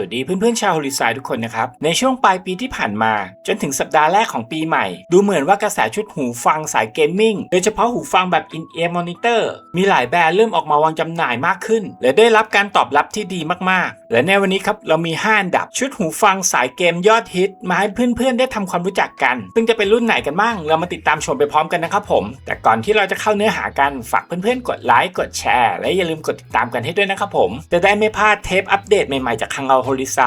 วัสดีเพื่อนๆชาวฮอลิซายทุกคนนะครับ ในช่วงปลายปีที่ผ่านมา จนถึงสัปดาห์แรกของปีใหม่ ดูเหมือนว่ากระแสชุดหูฟังสายเกมมิ่งโดยเฉพาะหูฟังแบบ in-ear monitor มีหลายแบรนด์เริ่มออกมาวางจำหน่ายมากขึ้น และได้รับการตอบรับที่ดีมากๆ และในวันนี้ครับเรามี 5 อันดับชุดหูฟังสายเกมยอดฮิตมาให้เพื่อนๆ ได้ทำความรู้จักกัน ซึ่งจะเป็นรุ่นไหนกันบ้าง เรามาติดตามชมไปพร้อมกันนะครับผม แต่ก่อนที่เราจะเข้าเนื้อหากันฝากเพื่อนๆกดไลค์กดแชร์และอย่าลืมกดติดตามกันให้ด้วยนะครับผมจะได้ไม่พลาดเทปอัปเดตใหม่ๆจากทางเราโฮลิซ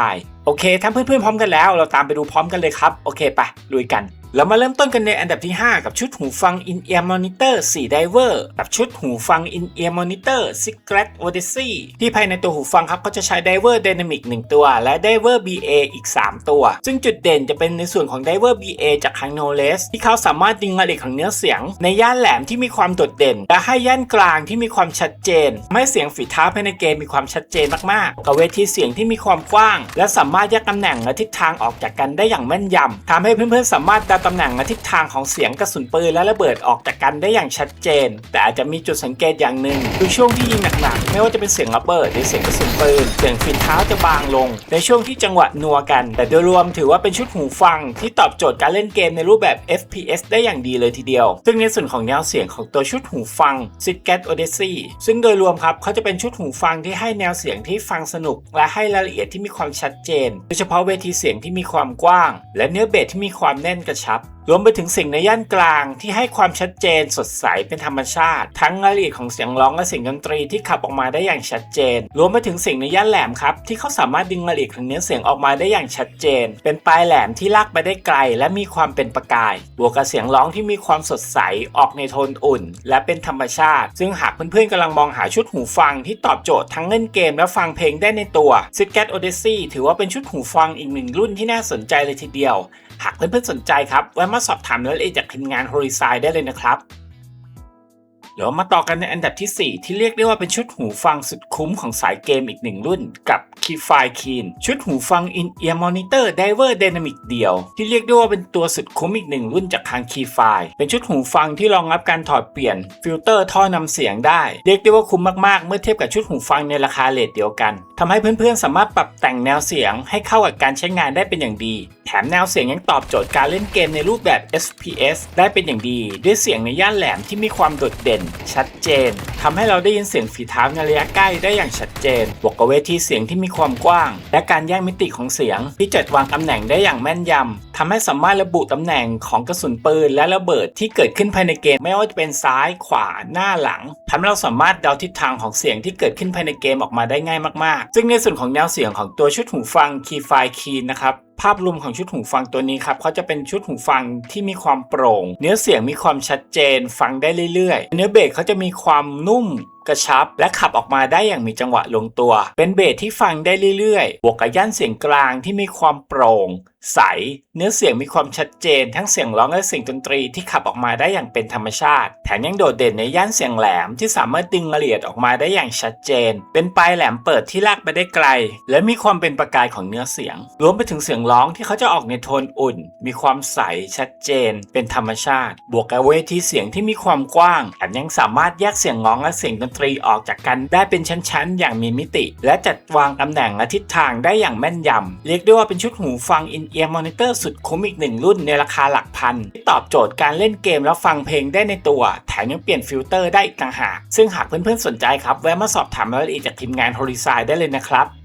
โอเคถ้าเพื่อนๆพร้อมกันแล้ว เราตามไปดูพร้อมกันเลยครับ โอเคไปลุยกัน เรามาเริ่มต้นกันในอันดับที่ 5 กับชุดหูฟัง In-Ear Monitor 4 Diver กับชุดหูฟัง In-Ear Monitor Secret Odyssey ที่ภายในตัวหูฟังครับก็จะใช้ Diver Dynamic 1 ตัว และ Diver BA อีก 3 ตัว ซึ่งจุดเด่นจะเป็นในส่วนของ Diver BA จากทาง No Less ที่เขาสามารถดึงรายละเอียดของเนื้อเสียง ในย่านแหลมที่มีความโดดเด่น และให้ย่านกลางที่มีความชัดเจนทำให้เสียงฝีเท้าภายในเกมมีความชัดเจนมากๆ กับเวทีเสียงที่มีความกว้าง และสามารถแยกตำแหน่งและทิศทางออกจากกันได้อย่างแม่นยำทำให้เพื่อนๆสามารถดตำแหน่งและทิศทางของเสียงกระสุนปืนและระเบิดออกจากกันได้อย่างชัดเจน แต่อาจจะมีจุดสังเกตอย่างหนึ่งคือช่วงที่ยิงหนักๆ ไม่ว่าจะเป็นเสียงระเบิดหรือเสียงกระสุนปืน เสียงฝีเท้าจะบางลง ในช่วงที่จังหวะนัวกัน แต่โดยรวมถือว่าเป็นชุดหูฟังที่ตอบโจทย์การเล่นเกมในรูปแบบ FPS ได้อย่างดีเลยทีเดียว ซึ่งในส่วนของแนวเสียงของตัวชุดหูฟัง s i g a t Odyssey ซึ่งโดยรวมครับเขาจะเป็นชุดหูฟังที่ให้แนวเสียงที่ฟังสนุก และให้รายละเอียดที่มีความชัดเจน โดยเฉพาะเวทีเสียงที่มีความกว้าง และเนื้อเบสที่มีความแน่นกระชับรวมไปถึงสียงในย่านกลางที่ให้ความชัดเจนสดใสเป็นธรรมชาติ ทั้งรายละเอียดของเสียงร้องและเสียงดนตรีที่ขับออกมาได้อย่างชัดเจน รวมไปถึงสียงในย่านแหลมครับที่เขาสามารถดึงรายละเอียดของเนื้อเสียงออกมาได้อย่างชัดเจน เป็นปลายแหลมที่ลากไปได้ไกล และมีความเป็นประกาย บวกกับเสียงร้องที่มีความสดใสออกในโทนอุ่น และเป็นธรรมชาติ ซึ่งหากเพื่อนๆกำลังมองหาชุดหูฟังที่ตอบโจทย์ทั้งเล่นเกมและฟังเพลงได้ในตัว s i g a t Odyssey ถือว่าเป็นชุดหูฟังอีกหนึ่งรุ่นที่น่าสนใจเลยทีเดียว หากเพื่อนๆสนใจครับแวะมาสอบถามรายละเอียดจากทีมงาน h o r i z o n ได้เลยนะครับ เดี๋ยวมาต่อกันในอันดับที่ 4 ที่เรียกได้ว่าเป็นชุดหูฟังสุดคุ้มของสายเกมอีกหนึ่งรุ่น กับ k e y f i Keen ชุดหูฟัง In-Ear Monitor Diver Dynamic เดียว ที่เรียกได้ว่าเป็นตัวสุดคุ้มอีกหนึ่งรุ่นจากทาง k e y f i เป็นชุดหูฟังที่รองรับการถอดเปลี่ยน ฟิลเตอร์ท่อนำเสียงได้ เรียกได้ว่าคุ้มมากๆ เมื่อเทียบกับชุดหูฟังในราคาเลทเดียวกันทำให้เพื่อนๆสามารถปรับแต่งแนวเสียง ให้เข้ากับการใช้งานได้เป็นอย่างดี แถมแนวเสียงยังตอบโจทย์การเล่นเกมในรูปแบบ SPS ได้เป็นอย่างดี ด้วยเสียงในย่านแหลมที่มีความโดดเด่นชัดเจนทำให้เราได้ยินเสียงฝีเท้าในระยะใกล้ได้อย่างชัดเจน บวกกับเวทีเสียงที่มีความกว้าง และการแยกมิติของเสียงที่จัดวางตำแหน่งได้อย่างแม่นยำ ทำให้สามารถระบุตำแหน่งของกระสุนปืนและระเบิดที่เกิดขึ้นภายในเกม ไม่ว่าจะเป็นซ้ายขวาหน้าหลังทำให้เราสามารถเดาทิศทางของเสียงที่เกิดขึ้นภายในเกมออกมาได้ง่ายมากๆ ซึ่งในส่วนของแนวเสียงของตัวชุดหูฟัง Keyfi Keen นะครับภาพรวมของชุดหูฟังตัวนี้ครับเขาจะเป็นชุดหูฟังที่มีความโปร่ง เนื้อเสียงมีความชัดเจนฟังได้เรื่อยๆ เนื้อเบสเขาจะมีความนุ่มกระชับ และขับออกมาได้อย่างมีจังหวะลงตัว เป็นเบสที่ฟังได้เรื่อยๆ บวกกับย่านเสียงกลางที่มีความโปร่ง ใส เนื้อเสียงมีความชัดเจน ทั้งเสียงร้องและเสียงดนตรีที่ขับออกมาได้อย่างเป็นธรรมชาติ แถมยังโดดเด่นในย่านเสียงแหลมที่สามารถดึงรายละเอียดออกมาได้อย่างชัดเจน เป็นปลายแหลมเปิดที่ลากไปได้ไกล และมีความเป็นประกายของเนื้อเสียง รวมไปถึงเสียงร้องที่เขาจะออกในโทนอุ่น มีความใสชัดเจน เป็นธรรมชาติ บวกกับเวทีเสียงที่มีความกว้างแถมยังสามารถแยกเสียงร้องและเสียงดนตรีออกจากกันได้เป็นชั้นๆ อย่างมีมิติ และจัดวางตำแหน่งและทิศทางได้อย่างแม่นยำ เรียกได้ว่าเป็นชุดหูฟังอินเอียร์มอนิเตอร์สุดคุ้มอีกหนึ่งรุ่นในราคาหลักพันที่ตอบโจทย์การเล่นเกมแล้วฟังเพลงได้ในตัว แถมยังเปลี่ยนฟิลเตอร์ได้อีกต่างหาก ซึ่งหากเพื่อนๆสนใจครับแวะมาสอบถามรายละเอียดจากทีมงาน h o r i z o n ได้เลยนะครับ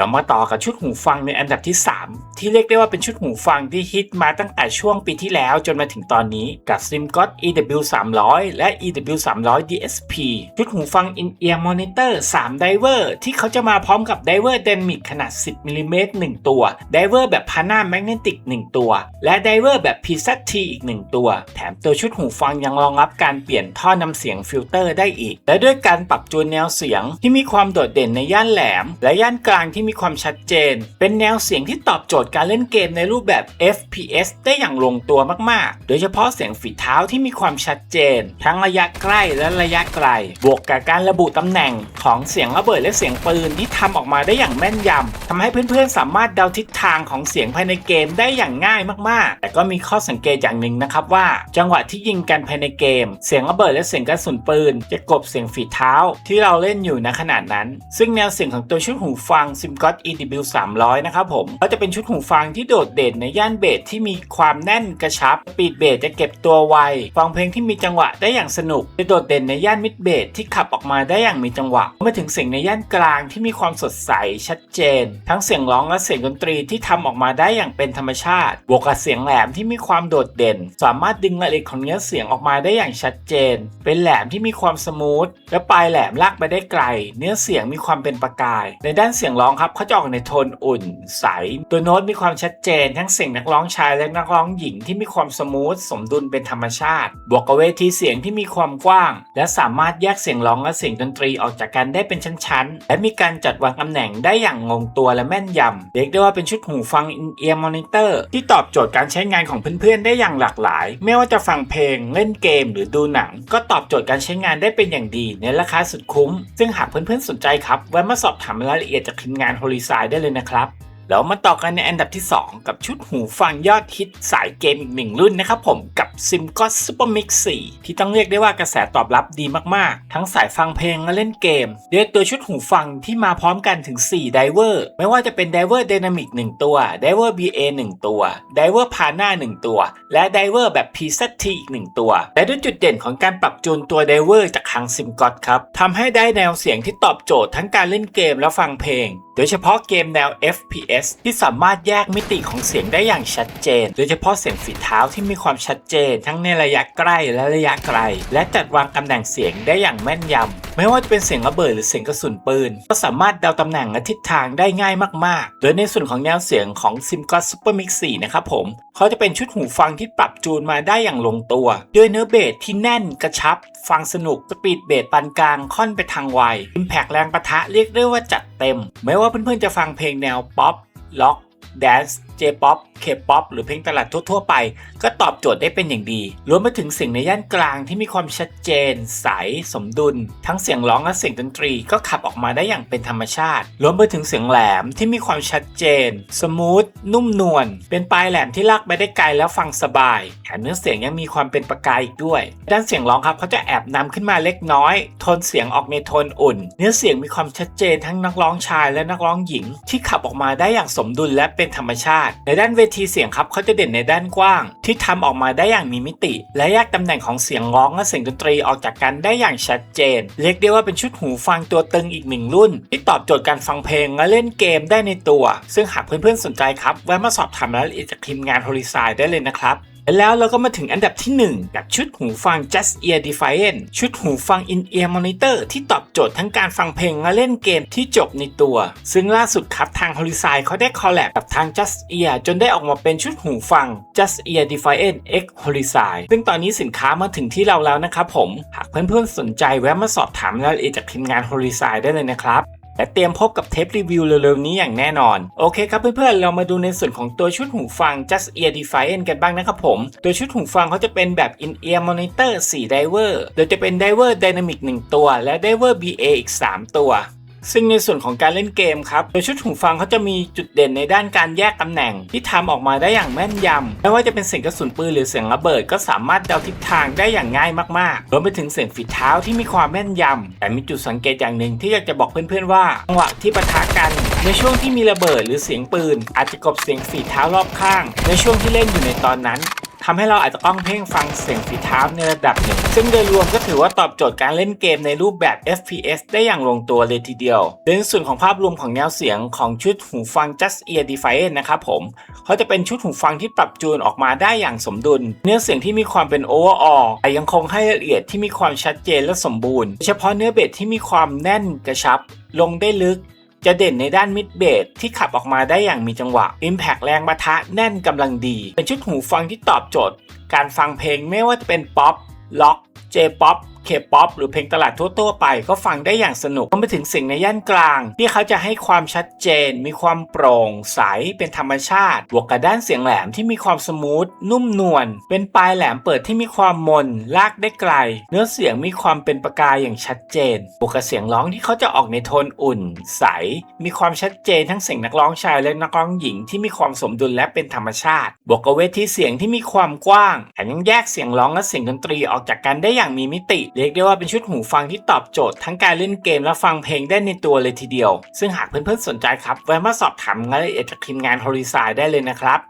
เดี๋ยวมาต่อกับชุดหูฟังในอันดับที่ 3 ที่เรียกได้ว่าเป็นชุดหูฟังที่ฮิตมาตั้งแต่ช่วงปีที่แล้วจนมาถึงตอนนี้กับ SimGot EW 300และ EW 300 DSP ชุดหูฟัง In-Ear Monitor 3 Diver ที่เขาจะมาพร้อมกับ Diver Dynamic ขนาด 10มิลลิเมตร1ตัว Diver แบบ Pana Magnetic 1 ตัว และ Diver แบบ PZT อีก 1 ตัว แถมตัวชุดหูฟังยังรองรับการเปลี่ยนท่อนำเสียงฟิลเตอร์ได้อีก และด้วยการปรับจูนแนวเสียงที่มีความโดดเด่นในย่านแหลม และย่านกลางที่มีความชัดเจน เป็นแนวเสียงที่ตอบโจทย์การเล่นเกมในรูปแบบ FPS ได้อย่างลงตัวมากๆ โดยเฉพาะเสียงฝีเท้าที่มีความชัดเจน ทั้งระยะใกล้และระยะไกล บวกกับการระบุตำแหน่งของเสียงระเบิดและเสียงปืนที่ทำออกมาได้อย่างแม่นยำทำให้เพื่อนๆ สามารถเดาทิศทางของเสียงภายในเกมได้อย่างง่ายมากๆ แต่ก็มีข้อสังเกตอย่างหนึ่งนะครับว่า จังหวะที่ยิงกันภายในเกม เสียงระเบิดและเสียงกระสุนปืน จะกบเสียงฝีเท้าที่เราเล่นอยู่ในขณะนั้น ซึ่งแนวเสียงของตัวชุดหูฟัง m g o t EW 300 นะครับผมก็จะเป็นชุดหูฟังที่โดดเด่นในย่านเบสที่มีความแน่นกระชับ ปีดเบสจะเก็บตัวไว ฟังเพลงที่มีจังหวะได้อย่างสนุกจะโดดเด่นในย่านมิดเบสที่ขับออกมาได้อย่างมีจังหวะมาถึงเสียงในย่านกลางที่มีความสดใสชัดเจน ทั้งเสียงร้องและเสียงดนตรีที่ทำออกมาได้อย่างเป็นธรรมชาติ บวกกับเสียงแหลมที่มีความโดดเด่น สามารถดึงรายละเอียดของเนื้อเสียงออกมาได้อย่างชัดเจน เป็นแหลมที่มีความสมูทและปลายแหลมลากไปได้ไกล เนื้อเสียงมีความเป็นประกาย ในด้านเสียงร้องครับเขาจะออกในโทนอุ่น ใส ตัวโน้ตมีความชัดเจน ทั้งเสียงนักร้องชายและนักร้องหญิงที่มีความสมูทสมดุลเป็นธรรมชาติ บวกกับเวทีเสียงที่มีความกว้าง และสามารถแยกเสียงร้องและเสียงดนตรีออกจากกันได้เป็นชั้นๆ และมีการจัดวางตำแหน่งได้อย่างงงตัวและแม่นยำเรียกได้ว่าเป็นชุดหูฟัง in-ear monitor ที่ตอบโจทย์การใช้งานของเพื่อนๆได้อย่างหลากหลาย ไม่ว่าจะฟังเพลง เล่นเกม หรือดูหนัง ก็ตอบโจทย์การใช้งานได้เป็นอย่างดีในราคาสุดคุ้ม ซึ่งหากเพื่อนๆสนใจครับแวะมาสอบถามรายละเอียดจากทีมงาน h o l i s i ได้เลยนะครับแล้วมาต่อกันในอันดับที่ 2 กับชุดหูฟังยอดฮิตสายเกมอีกหนึ่งรุ่นนะครับผมกับ SimGot Super Mix 4 ที่ต้องเรียกได้ว่ากระแสตอบรับดีมากๆ ทั้งสายฟังเพลงและเล่นเกมด้วยตัวชุดหูฟังที่มาพร้อมกันถึง4ไดเวอร์ไม่ว่าจะเป็นไดเวอร์ Dynamic 1 ตัวไดเวอร์ BA 1 ตัวไดเวอร์ Pana 1 ตัว และไดเวอร์แบบ PZT อีก 1 ตัว และด้วยจุดเด่นของการปรับจูนตัวไดเวอร์จากทาง SimGot ครับทำให้ได้แนวเสียงที่ตอบโจทย์ทั้งการเล่นเกมและฟังเพลง ดยเฉพาะเกมแนว FPS ที่สามารถแยกมิติของเสียงได้อย่างชัดเจน โดยเฉพาะเสียงฝีเท้าที่มีความชัดเจน ทั้งในระยะใกล้และระยะไกล และจัดวางตำแหน่งเสียงได้อย่างแม่นยำ ไม่ว่าจะเป็นเสียงระเบิดหรือเสียงกระสุนปืน ก็สามารถเดาตำแหน่งและทิศทางได้ง่ายมากๆ โดยในส่วนของแนวเสียงของ SimGot Super Mix 4 นะครับผม เขาจะเป็นชุดหูฟังที่ปรับจูนมาได้อย่างลงตัว ด้วยเนื้อเบสที่แน่นกระชับ ฟังสนุก สปีดเบสปานกลางค่อนไปทางไวอิมแพกแรงประทะเรียกได้ว่าจัดเต็ม ไม่ว่าเพื่อนๆจะฟังเพลงแนวป๊อปล็อกแดนซ์ เจป๊อปเคป๊อปหรือเพลงตลาดทั่ว ๆ ไป ก็ตอบโจทย์ได้เป็นอย่างดี รวมไปถึงเสียงในย่านกลางที่มีความชัดเจน ใส สมดุล ทั้งเสียงร้องและเสียงดนตรีก็ขับออกมาได้อย่างเป็นธรรมชาติ รวมไปถึงเสียงแหลมที่มีความชัดเจน สมูท นุ่มนวล เป็นปลายแหลมที่ลากไปได้ไกลแล้วฟังสบาย แถมเนื้อเสียงยังมีความเป็นประกายอีกด้วย ด้านเสียงร้องครับเขาจะแอบนำขึ้นมาเล็กน้อย โทนเสียงออกในโทนอุ่น เนื้อเสียงมีความชัดเจนทั้งนักร้องชายและนักร้องหญิง ที่ขับออกมาได้อย่างสมดุลและเป็นธรรมชาติในด้านเวทีเสียงครับเขาจะเด่นในด้านกว้าง ที่ทำออกมาได้อย่างมีมิติ และแยกตำแหน่งของเสียงร้องและเสียงดนตรีออกจากกันได้อย่างชัดเจน เรียกได้ว่าเป็นชุดหูฟังตัวตึงอีกหนึ่งรุ่น ที่ตอบโจทย์การฟังเพลงและเล่นเกมได้ในตัว ซึ่งหากเพื่อนๆสนใจครับแวะมาสอบถามรายละเอียดจากทีมงาน h o l i s i ได้เลยนะครับ แล้วเราก็มาถึงอันดับที่ 1 กับชุดหูฟัง Just Ear Defiant ชุดหูฟัง In-Ear Monitor ที่ตอบโจทย์ทั้งการฟังเพลงและเล่นเกมที่จบในตัว ซึ่งล่าสุดครับทาง h o l i s i เขาได้คอลแลบกับทาง Just Ear จนได้ออกมาเป็นชุดหูฟัง Just Ear Defiant X h o l i s i ซึ่งตอนนี้สินค้ามาถึงที่เราแล้วนะครับผม หากเพื่อนๆสนใจแวะมาสอบถามรายละเอียดจากทีมงาน h o l i s i ได้เลยนะครับ และเตรียมพบกับเทปรีวิวเร็วๆนี้อย่างแน่นอน โอเคครับเพื่อนๆ เรามาดูในส่วนของตัวชุดหูฟัง Just Ear Defiant กันบ้างนะครับผม ตัวชุดหูฟังเขาจะเป็นแบบ In-Ear Monitor 4 Driver โดยจะเป็น Driver Dynamic 1 ตัว และ Driver BA อีก 3 ตัว ซึ่งในส่วนของการเล่นเกมครับ โดยชุดหูฟังเขาจะมีจุดเด่นในด้านการแยกตำแหน่ง ที่ทำออกมาได้อย่างแม่นยำไม่ว่าจะเป็นเสียงกระสุนปืนหรือเสียงระเบิด ก็สามารถเดาทิศทางได้อย่างง่ายมากๆรวมไปถึงเสียงฝีเท้าที่มีความแม่นยำแต่มีจุดสังเกตอย่างหนึ่งที่อยากจะบอกเพื่อนๆว่าจังหวะที่ปะทะกัน ในช่วงที่มีระเบิดหรือเสียงปืน อาจจะกบเสียงฝีเท้ารอบข้าง ในช่วงที่เล่นอยู่ในตอนนั้น ทำให้เราอาจจะต้องเพ่งฟังเสียงฝีเท้าในระดับหนึ่ง ซึ่งโดยรวมก็ถือว่าตอบโจทย์การเล่นเกมในรูปแบบ FPS ได้อย่างลงตัวเลยทีเดียว โดยในส่วนของภาพรวมของแนวเสียงของชุดหูฟัง Just Ear Defiant นะครับผม เขาจะเป็นชุดหูฟังที่ปรับจูนออกมาได้อย่างสมดุล เนื้อเสียงที่มีความเป็น overall แต่ยังคงให้ละเอียดที่มีความชัดเจนและสมบูรณ์ เฉพาะเนื้อเบสที่มีความแน่นกระชับ ลงได้ลึก จะเด่นในด้านมิดเบสที่ขับออกมาได้อย่างมีจังหวะ Impact แรงปะทะแน่นกำลังดี เป็นชุดหูฟังที่ตอบโจทย์ การฟังเพลงไม่ว่าจะเป็นป๊อปล็อกเจป๊อปเคป๊อปหรือเพลงตลาดทั่วๆไปก็ฟังได้อย่างสนุกรวมไปถึงเสียงในย่านกลาง ที่เขาจะให้ความชัดเจน มีความโปร่งใสเป็นธรรมชาติบวกกับด้านเสียงแหลมที่มีความสมูทนุ่มนวลเป็นปลายแหลมเปิดที่มีความมนลากได้ไกล เนื้อเสียงมีความเป็นประกายอย่างชัดเจนบวกกับเสียงร้องที่เขาจะออกในโทนอุ่น ใส มีความชัดเจนทั้งเสียงนักร้องชายและนักร้องหญิงที่มีความสมดุลและเป็นธรรมชาติ บวกกับเวทีเสียงที่มีความกว้างแถมยังแยกเสียงร้องและเสียงดนตรีออกจากกันได้อย่างมีมิติเรียกได้ว่าเป็นชุดหูฟังที่ตอบโจทย์ทั้งการเล่นเกมและฟังเพลงได้ในตัวเลยทีเดียว ซึ่งหากเพื่อนๆสนใจครับแวะมาสอบถามรายละเอียดจากทีมงานฮอริซายได้เลยนะครับ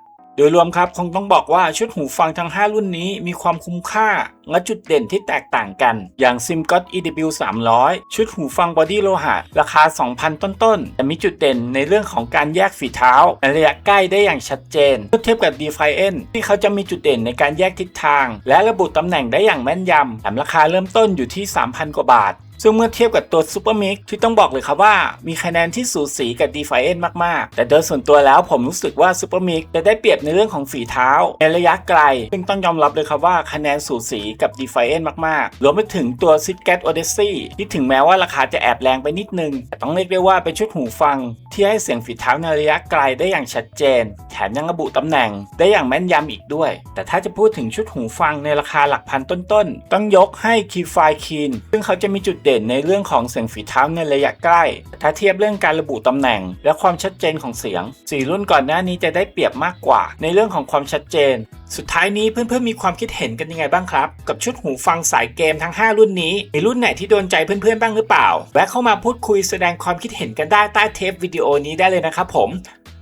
ดยรวมครับคงต้องบอกว่าชุดหูฟังทั้ง 5 รุ่นนี้มีความคุ้มค่า และจุดเด่นที่แตกต่างกัน อย่าง SimGot EW 300 ชุดหูฟังบอดี้โลหะ ราคา 2,000 ต้นๆ แต่มีจุดเด่นในเรื่องของการแยกฝีเท้าในระยะใกล้ได้อย่างชัดเจนเมื่อเทียบกับ d e f i a n ที่เขาจะมีจุดเด่นในการแยกทิศทาง และระบุตำแหน่งได้อย่างแม่นยำแถมราคาเริ่มต้นอยู่ที่ 3,000 กว่าบาท ซึ่งเมื่อเทียบกับตัว Super Mix ที่ต้องบอกเลยครับว่า มีคะแนนที่สูสีกับ Defiant มากๆ แต่โดยส่วนตัวแล้วผมรู้สึกว่า Super Mix จะได้เปรียบในเรื่องของฝีเท้า ในระยะไกล ซึ่งต้องยอมรับเลยครับว่าคะแนนสูสีกับ Defiant มากๆ รวมไปถึงตัว s i t g a t Odyssey ที่ถึงแม้ว่าราคาจะแอบแรงไปนิดนึง แต่ต้องเรียกได้ว่าเป็นชุดหูฟัง ที่ให้เสียงฝีเท้าในระยะไกลได้อย่างชัดเจน แถมยังระบุตำแหน่งได้อย่างแม่นยำอีกด้วย แต่ถ้าจะพูดถึงชุดหูฟังในราคาหลักพันต้นๆ ต้องยกให้ k e y f i Keen ซึ่งเขาจะมีจุดเด่นในเรื่องของเสียงฝีเท้าในระยะใกล้ ถ้าเทียบเรื่องการระบุตำแหน่ง และความชัดเจนของเสียง 4 รุ่นก่อนหน้านี้จะได้เปรียบมากกว่า ในเรื่องของความชัดเจน สุดท้ายนี้เพื่อนๆมีความคิดเห็นกันยังไงบ้างครับ กับชุดหูฟังสายเกมทั้ง 5 รุ่นนี้ มีรุ่นไหนที่โดนใจเพื่อนๆบ้างหรือเปล่า แวะเข้ามาพูดคุยแสดงความคิดเห็นกันได้ใต้เทปวิดีโอนี้ได้เลยนะครับผม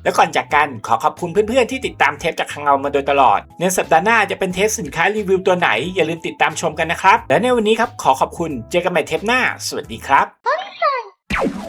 และก่อนจากกันขอขอบคุณเพื่อนๆที่ติดตามเทปจากทางเรามาโดยตลอด ในสัปดาห์หน้าจะเป็นเทปสินค้ารีวิวตัวไหน อย่าลืมติดตามชมกันนะครับ และในวันนี้ครับขอขอบคุณเจอกันใหม่เทปหน้า สวัสดีครับ